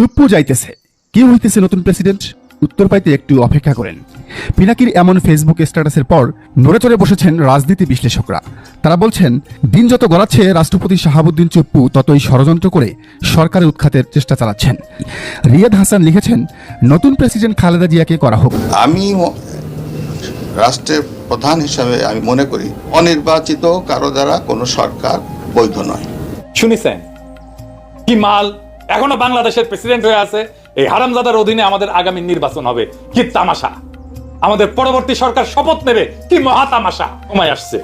চুপ্পু যাইতেছে। কি হইতেছে নতুন প্রেসিডেন্ট? উত্তর পাইতে একটু অপেক্ষা করেন। পিনাকির এমন ফেসবুক স্ট্যাটাসের পর নড়ে চড়ে বসেছেন রাজনীতি বিশ্লেষকরা। তারা বলছেন দিন যত গড়াচ্ছে রাষ্ট্রপতি শাহাবুদ্দিন চুপ্পু ততই ষড়যন্ত্র করে সরকারের উৎখাতের চেষ্টা চালাচ্ছেন। রিয়াদ হাসান লিখেছেন নতুন প্রেসিডেন্ট খালেদা জিয়াকে করা হোক। আমি রাষ্ট্রের প্রধান হিসাবে আমি মনে করি অনির্বাচিত কারও দ্বারা কোনো সরকার বৈধ নয়। শুনিছেন? কি মাল এখনও বাংলাদেশের প্রেসিডেন্ট হয়ে আছে। এই হারামজাদার অধীনে আমাদের আগামী নির্বাচন হবে। কি তামাশা? আমাদের পরবর্তী সরকার শপথ নেবে। কি মহা তামাশা সময় আসছে।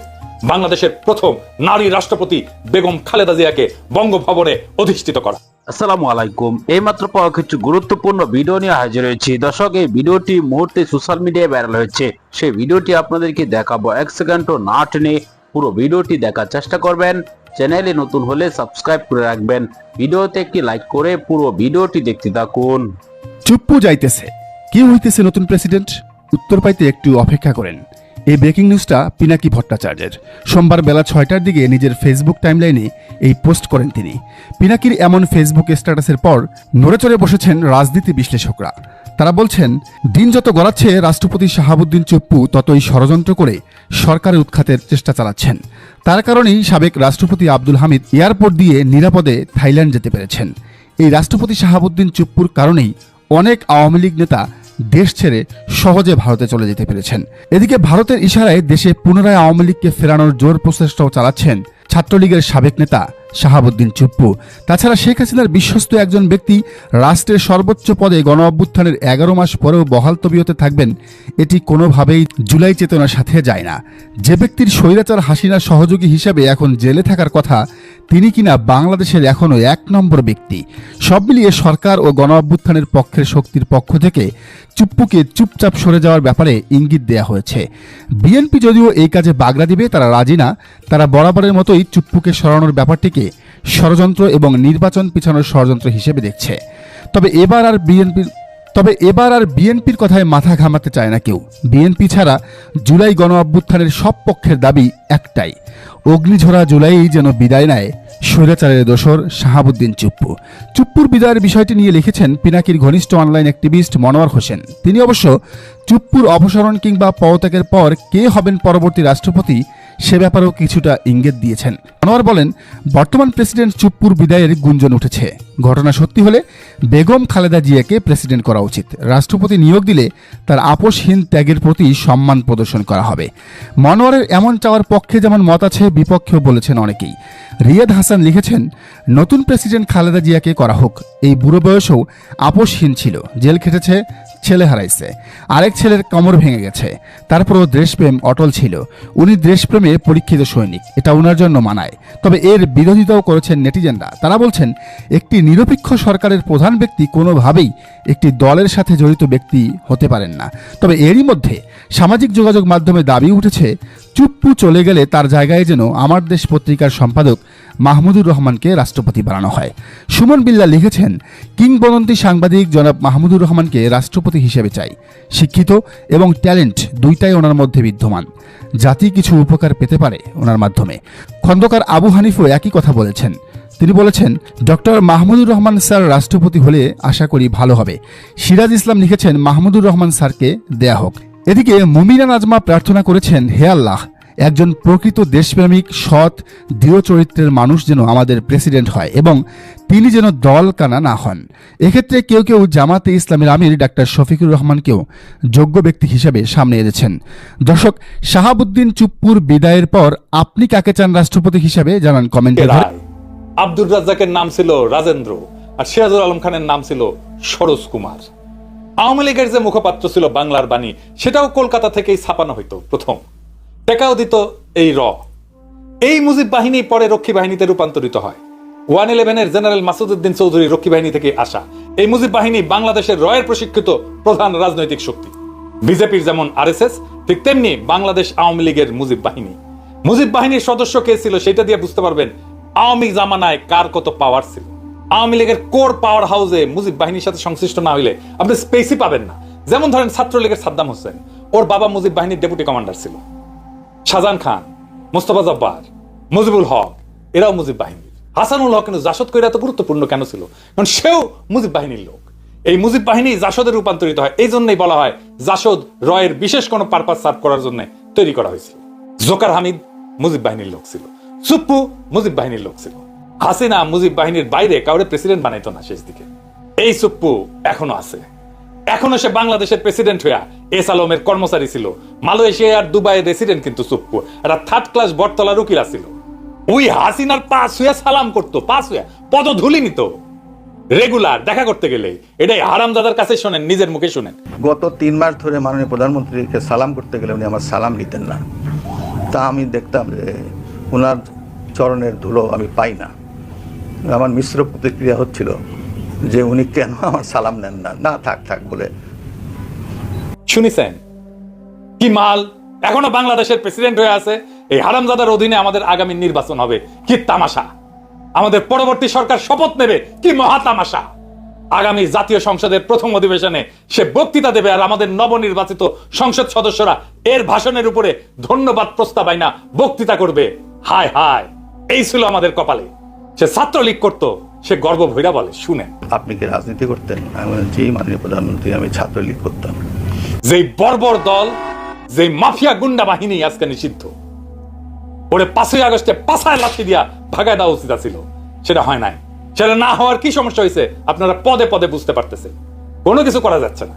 বাংলাদেশের প্রথম নারী রাষ্ট্রপতি বেগম খালেদা জিয়াকে বঙ্গভবনে অধিষ্ঠিত করা। আসসালামু আলাইকুম। এইমাত্র পাওয়া কিছু গুরুত্বপূর্ণ ভিডিও নিয়ে হাজির হয়েছি। দর্শক, এই ভিডিওটি মুহূর্তে সোশ্যাল মিডিয়ায় ভাইরাল হয়েছে। সেই ভিডিওটি আপনাদেরকে দেখাবো। এক সেকেন্ডও না টেনে পুরো ভিডিওটি দেখার চেষ্টা করবেন। চ্যানেলে নতুন হলে সাবস্ক্রাইব করে রাখবেন। ভিডিওতে একটি লাইক করে পুরো ভিডিওটি দেখতে থাকুন। চুপ্পু যাইতেছে। কি হইতেছে নতুন প্রেসিডেন্ট? উত্তর পাইতে একটু অপেক্ষা করেন। এই ব্রেকিং নিউজটা পিনাকি ভট্টাচার্যের। সোমবার বেলা ছয়টার দিকে নিজের ফেসবুক টাইমলাইনে এই পোস্ট করেন তিনি। পিনাকির এমন ফেসবুক স্ট্যাটাসের পর নড়েচড়ে বসেছেন রাজনীতি বিশ্লেষকরা। তারা বলছেন, দিন যত গড়াচ্ছে, রাষ্ট্রপতি শাহাবুদ্দিন চপ্পু ততই ষড়যন্ত্র করে সরকারের উৎখাতের চেষ্টা চালাচ্ছেন। তার কারণেই সাবেক রাষ্ট্রপতি আব্দুল হামিদ এয়ারপোর্ট দিয়ে নিরাপদে থাইল্যান্ড যেতে পেরেছেন। এই রাষ্ট্রপতি শাহাবুদ্দিন চুপ্পুর কারণেই অনেক আওয়ামী লীগ নেতা দেশ ছেড়ে সহজে ভারতে চলে যেতে পেরেছেন। এদিকে ভারতের ইশারায় দেশে পুনরায় আওয়ামী লীগকে ফেরানোর জোর প্রচেষ্টাও চালাচ্ছেন ছাত্রলীগের সাবেক নেতা শাহাবুদ্দিন চুপ্পু। তাছাড়া শেখ হাসিনার বিশ্বস্ত একজন ব্যক্তি রাষ্ট্রের সর্বোচ্চ পদে গণ অভ্যুত্থানের এগারো মাস পরেও বহাল তবিয়তে থাকবেন, এটি কোনোভাবেই জুলাই চেতনার সাথে যায় না। যে ব্যক্তির স্বৈরাচার হাসিনার সহযোগী হিসেবে এখন জেলে থাকার কথা তিনি কিনা বাংলাদেশের এখনও এক নম্বর ব্যক্তি। সব মিলিয়ে সরকার ও গণ অভ্যুত্থানের পক্ষের শক্তির পক্ষ থেকে চুপ্পুকে চুপচাপ সরে যাওয়ার ব্যাপারে ইঙ্গিত দেয়া হয়েছে। বিএনপি যদিও এই কাজে বাগড়া দিবে, তারা রাজি না। তারা বরাবরের মতোই চুপ্পুকে সরানোর ব্যাপারটিকে ষড়যন্ত্র এবং নির্বাচন পিছানোর ষড়যন্ত্র হিসেবে দেখছে। তবে এবার আর বিএনপির তবে এবার আর বিএনপির কথায় মাথা ঘামাতে চায় না কেউ। বিএনপি ছাড়া জুলাই গণ অভ্যুত্থানের সব পক্ষের দাবি একটাই। অগ্নিঝরা জুলাই যেন বিদায় নেয় স্বৈরাচারের দোসর শাহাবুদ্দিন চুপ্পু। চুপ্পুর বিদায়ের বিষয়টি নিয়ে লিখেছেন পিনাকির ঘনিষ্ঠ অনলাইন অ্যাক্টিভিস্ট মনোয়ার হোসেন। তিনি অবশ্য চুপ্পুর অপসারণ কিংবা পদত্যাগের পর কে হবেন পরবর্তী রাষ্ট্রপতি সে ব্যাপারেও কিছুটা ইঙ্গিত দিয়েছেন। আনোয়ার বলেন, বর্তমান প্রেসিডেন্ট চুপ্পুর বিদায়ের গুঞ্জন উঠেছে। ঘটনা সত্যি হলে বেগম খালেদা জিয়াকে প্রেসিডেন্ট করা উচিত। রাষ্ট্রপতি নিয়োগ দিলে তার আপোষহীন ত্যাগের প্রতি সম্মান প্রদর্শন করা হবে। মনোয়ারের এমন চাওয়ার পক্ষে যেমন মত আছে, বিপক্ষেও বলেছেন অনেকেই। রিয়াদ হাসান লিখেছেন, নতুন প্রেসিডেন্ট খালেদা জিয়াকে করা হোক। এই বুড়ো বয়সেও আপোষহীন ছিল। জেল খেটেছে, ছেলে হারাইছে। আরেক ছেলের কোমর ভেঙে গেছে। তারপরও দেশপ্রেম অটল ছিল। উনি দেশপ্রেমে পরীক্ষিত সৈনিক। এটা ওনার জন্য মানায়। তবে এর বিরোধিতাও করেছেন নেটিজেনরা। তারা বলছেন, একটি নিরপেক্ষ সরকারের প্রধান ব্যক্তি কোনোভাবেই একটি দলের সাথে জড়িত ব্যক্তি হতে পারেন না। তবে এরই মধ্যে সামাজিক যোগাযোগ মাধ্যমে দাবি উঠেছে, চুপ্পু চলে গেলে তার জায়গায় যেন আমার দেশ পত্রিকার সম্পাদক মাহমুদুর রহমানকে রাষ্ট্রপতি বানানো হয়। সুমন বিল্লা লিখেছেন, কিংবদন্তি সাংবাদিক জনাব মাহমুদুর রহমানকে রাষ্ট্রপতি হিসেবে চাই। শিক্ষিত এবং ট্যালেন্ট দুইটাই ওনার মধ্যে বিদ্যমান। জাতি কিছু উপকার পেতে পারে ওনার মাধ্যমে। খন্দকার আবু হানিফও একই কথা বলেছেন তিনি বলেছেন, ডক্টর মাহমুদুর রহমান স্যার রাষ্ট্রপতি হলে আশা করি ভালো হবে। সিরাজ ইসলাম লিখেছেন, মাহমুদুর রহমান স্যারকে দেয়া হোক। এদিকে মুমিনা নাজমা প্রার্থনা করেছেন, হে আল্লাহ, একজন প্রকৃত দেশপ্রেমিক, সৎ, দৃঢ় চরিত্রের মানুষ যেন আমাদের প্রেসিডেন্ট হয় এবং তিনি যেন দল কানা না হন। এক্ষেত্রে কেউ কেউ জামাতে ইসলামের আমির ডাক্তার শফিকুর রহমানকেও যোগ্য ব্যক্তি হিসেবে সামনে এনেছেন। দর্শক, শাহাবুদ্দিন চুপ্পুর বিদায়ের পর আপনি কাকে চান রাষ্ট্রপতি হিসাবে জানান কমেন্টে আব্দুর রাজ্জাকের নাম ছিল রাজেন্দ্র আর সিরাজুল আলম খানের নাম ছিল সরোজ কুমার। আওয়ামী লীগের যে মুখপাত্র ছিল বাংলার বাণী, সেটাও কলকাতা থেকেই ছাপানো হইতো প্রথম। টেকাও দিত এই র। এই মুজিব বাহিনী পরে রক্ষী বাহিনীতে রূপান্তরিত হয়। ওয়ান ইলেভেনের জেনারেল মাসুদুদ্দিন চৌধুরী রক্ষী বাহিনী থেকে আসা। এই মুজিব বাহিনী বাংলাদেশের রয়ের প্রশিক্ষিত প্রধান রাজনৈতিক শক্তি। বিজেপির যেমন আরএসএস, ঠিক তেমনি বাংলাদেশ আওয়ামী লীগের মুজিব বাহিনী। মুজিব বাহিনীর সদস্য কে ছিল সেটা দিয়ে বুঝতে পারবেন আওয়ামী জামানায় কার কত পাওয়ার ছিল? আওয়ামী লীগের কোর পাওয়ার হাউসে মুজিব বাহিনীর সাথে সংশ্লিষ্ট না হইলে আপনি স্পেসই পাবেন না। যেমন ধরেন ছাত্রলীগের সাদ্দাম হোসেন, ওর বাবা মুজিব বাহিনীর ডেপুটি কমান্ডার ছিল। শাহজাহান খান, মোস্তফা জব্বার, মুজিবুল হক, এরাও মুজিব বাহিনীর। হাসানুল হক কিন্তু জাসদ কইরা এত গুরুত্বপূর্ণ কেন ছিল? কারণ সেও মুজিব বাহিনীর লোক। এই মুজিব বাহিনী জাসদে রূপান্তরিত হয়, এই জন্যই বলা হয় জাসদ রয়ের বিশেষ কোনো পারপাস সার্ভ করার জন্য তৈরি করা হয়েছিল। জোকার হামিদ মুজিব বাহিনীর লোক ছিল। সুপ্পু মুজিব বাহিনীর লোক ছিল। হাসিনা মুজিব বাহিনীর বাইরে কাউরে প্রেসিডেন্ট বানাইতো না শেষ দিকে এই সুপ্পু এখনও আছে। এখনও সে বাংলাদেশের প্রেসিডেন্ট হইয়া এস আলমের কর্মচারী ছিল। মালয়েশিয়া আর দুবাইয়ের রেসিডেন্ট কিন্তু সুপ্পু একটা থার্ড ক্লাস বটতলার উকিল ছিল ওই হাসিনার পাস হইয়া সালাম করতো পাস হইয়া পদধূলি নিত। রেগুলার দেখা করতে গেলে এটাই হারামজাদার কাছে শোনেন, নিজের মুখে শোনেন। গত তিন মাস ধরে মাননীয় প্রধানমন্ত্রীকে সালাম করতে গেলে উনি আমার সালাম নিতেন না। তা আমি দেখতাম যে ওনার চরণের ধুলো আমি পাই না। আমার মিশ্র প্রতিক্রিয়া হচ্ছিল যে উনি কেন আমার সালাম নেন না। না, থাক থাক বলে। শুনিছেন কি মাল এখনও বাংলাদেশের প্রেসিডেন্ট হয়ে আছে? এই হারামজাদার অধীনে আমাদের আগামী নির্বাচন হবে। কি তামাশা? আমাদের পরবর্তী সরকার শপথ নেবে? কি মহা তামাশা আগামী জাতীয় সংসদের প্রথম অধিবেশনে সে বক্তৃতা দেবে আর আমাদের নবনির্বাচিত সংসদ সদস্যরা এর ভাষণের উপরে ধন্যবাদ প্রস্তাব আইনা বক্তৃতা করবে। হায় হায় এই ছিল আমাদের কপালে। সে ছাত্রলীগ করতো সে গর্ব ভৈরা বলে শুনেন। আপনি কি রাজনীতি করতেন? আমি জি মাননীয় প্রধানমন্ত্রী আমি ছাত্রলীগ করতাম। যেই বর্বর দল যেই মাফিয়া গুন্ডা বাহিনী আজকে নিষিদ্ধ ওরে পাঁচই আগস্টে পাশায় লাঠি দিয়া ভাগায় দেওয়া উচিত ছিল সেটা হয় নাই। সেটা না হওয়ার কি সমস্যা হয়েছে আপনারা পদে পদে বুঝতে পারতেছেন। কোনো কিছু করা যাচ্ছে না।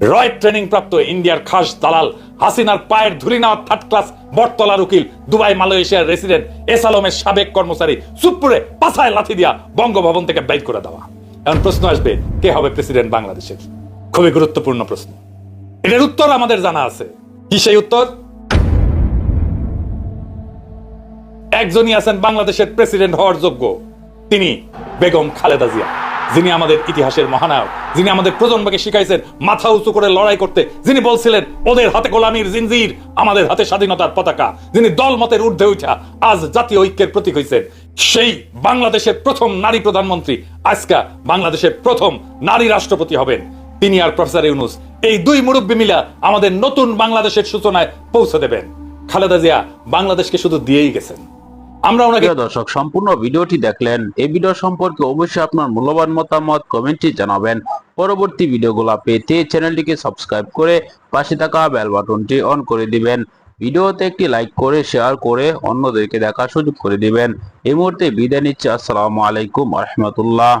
রয় ট্রেনিং প্রাপ্ত ইন্ডিয়ার খাস দালাল হাসিনার পায়ের ধুলি নেওয়া থার্ড ক্লাস বটতলার উকিল, দুবাই, মালয়েশিয়ার রেসিডেন্ট এস আলমের সাবেক কর্মচারী, সুপ্পুরে পাছায় লাথি দিয়া বঙ্গভবন থেকে বাইর করে দেওয়া। এখন প্রশ্ন আসবে, কে হবে প্রেসিডেন্ট বাংলাদেশের? খুবই গুরুত্বপূর্ণ প্রশ্ন। এটার উত্তর আমাদের জানা আছে। কি সেই উত্তর? একজনই আছেন বাংলাদেশের প্রেসিডেন্ট হওয়ার যোগ্য, তিনি বেগম খালেদা জিয়া। যিনি আমাদের ইতিহাসের মহানায়ক, যিনি আমাদের প্রজন্মকে শিখাইছেন মাথা উঁচু করে লড়াই করতে, যিনি বলছিলেন, ওদের হাতে গোলামির জিনজির, আমাদের হাতে স্বাধীনতার পতাকা। যিনি দল মতের ঊর্ধ্বে উঠা আজ জাতীয় ঐক্যের প্রতীক হয়েছেন সেই বাংলাদেশের প্রথম নারী প্রধানমন্ত্রী আজকা বাংলাদেশের প্রথম নারী রাষ্ট্রপতি হবেন। তিনি আর প্রফেসর ইউনুস, এই দুই মুরব্বী মিলা আমাদের নতুন বাংলাদেশের সূচনায় পৌঁছে দেবেন। খালেদা জিয়া বাংলাদেশকে শুধু দিয়েই গেছেন। আমরা ওনাকে দর্শক, সম্পূর্ণ ভিডিওটি দেখলেন। এই ভিডিও সম্পর্কে অবশ্যই আপনার মূল্যবান মতামত কমেন্টে জানাবেন। পরবর্তী ভিডিওগুলো পেতে চ্যানেলটিকে সাবস্ক্রাইব করে পাশে থাকা বেল বাটনটি অন করে দিবেন। ভিডিওতে একটি লাইক করে, শেয়ার করে অন্যদেরকে দেখার সুযোগ করে দিবেন। এই মুহূর্তে বিদায় নিচ্ছে। আসসালামু আলাইকুম রহমতুল্লাহ।